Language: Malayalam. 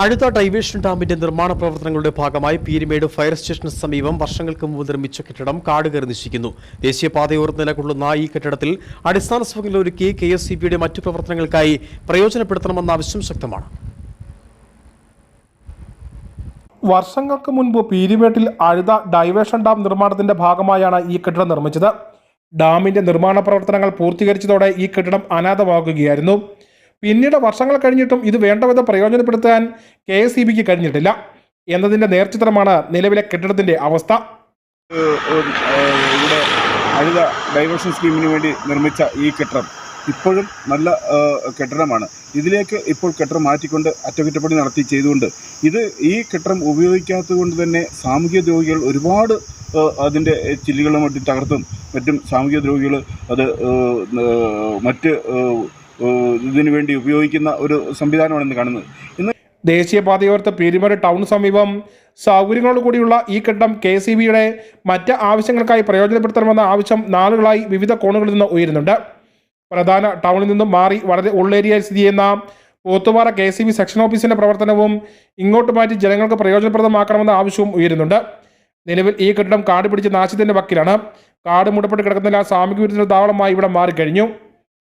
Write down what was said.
അടുത്ത ഡൈവേഷൻ ഡാമിന്റെ നിർമ്മാണ പ്രവർത്തനങ്ങളുടെ ഭാഗമായി പീരുമേട് ഫയർ സ്റ്റേഷന് സമീപം വർഷങ്ങൾക്ക് മുമ്പ് നിർമ്മിച്ച കെട്ടിടം കാടുകയറി നിശ്ചയിക്കുന്നു. ദേശീയപാതയോർത്ത് നിലകൊള്ളുന്ന ഈ കെട്ടിടത്തിൽ അടിസ്ഥാന സൗകര്യങ്ങൾ ഒരുക്കി കെ എസ് സി ബിയുടെ മറ്റു പ്രവർത്തനങ്ങൾക്കായി പ്രയോജനപ്പെടുത്തണമെന്ന ആവശ്യം ശക്തമാണ്. വർഷങ്ങൾക്ക് മുൻപ് പീരിമേട്ടിൽ അഴുത ഡൈവേഷൻ ഡാം നിർമ്മാണത്തിന്റെ ഭാഗമായാണ് ഈ കെട്ടിടം നിർമ്മിച്ചത്. ഡാമിന്റെ നിർമ്മാണ പ്രവർത്തനങ്ങൾ പൂർത്തീകരിച്ചതോടെ ഈ കെട്ടിടം അനാഥമാകുകയായിരുന്നു. പിന്നീട് വർഷങ്ങൾ കഴിഞ്ഞിട്ടും ഇത് വേണ്ടവിധം പ്രയോജനപ്പെടുത്താൻ കെ എസ് ഇ ബിക്ക് കഴിഞ്ഞിട്ടില്ല. എന്നതിന്റെ നേർചിത്രമാണ് നിലവിലെ കെട്ടിടത്തിന്റെ അവസ്ഥ. ഇവിടെ അഴുത ഡൈവേർഷൻ സ്കീമിന് വേണ്ടി നിർമ്മിച്ച ഈ കെട്ടിടം ഇപ്പോഴും നല്ല കെട്ടിടമാണ്. ഇതിലേക്ക് ഇപ്പോൾ കെട്ടിടം മാറ്റിക്കൊണ്ട് അറ്റകുറ്റപ്പണി നടത്തി ചെയ്തുകൊണ്ട് ഇത് ഈ കെട്ടിടം ഉപയോഗിക്കാത്തത് കൊണ്ട് തന്നെ സാമൂഹ്യ ദ്രോഹികൾ ഒരുപാട് അതിന്റെ ചില്ലുകളും മറ്റും തകർത്തും. മറ്റും സാമൂഹ്യ ദ്രോഹികൾ അത് മറ്റ് ഇതിനു വേണ്ടി ഉപയോഗിക്കുന്ന ഒരു സംവിധാനമാണ് ഇന്ന് കാണുന്നത്. ഇന്ന് ദേശീയപാതയോർത്ത് പീരിമേട് ടൗൺ സമീപം സൗകര്യങ്ങളോട് കൂടിയുള്ള ഈ കെട്ടിടം കെ സി ബിയുടെ മറ്റ് ആവശ്യങ്ങൾക്കായി പ്രയോജനപ്പെടുത്തണമെന്ന ആവശ്യം നാളുകളായി വിവിധ കോണുകളിൽ നിന്ന് ഉയരുന്നുണ്ട്. പ്രധാന ടൗണിൽ നിന്നും മാറി വളരെ ഉള്ളേരിയയിൽ സ്ഥിതി ചെയ്യുന്ന Pothupara K C B section ഓഫീസിന്റെ പ്രവർത്തനവും ഇങ്ങോട്ട് മാറ്റി ജനങ്ങൾക്ക് പ്രയോജനപ്രദമാക്കണമെന്ന ആവശ്യവും ഉയരുന്നുണ്ട്. നിലവിൽ ഈ കെട്ടിടം കാട് പിടിച്ച് നാശത്തിന്റെ വക്കിലാണ്. കാട് മുടപ്പെട്ട് കിടക്കുന്നില്ല സാമൂഹ്യ വിരുദ്ധ താവളമായി ഇവിടെ മാറിക്കഴിഞ്ഞു.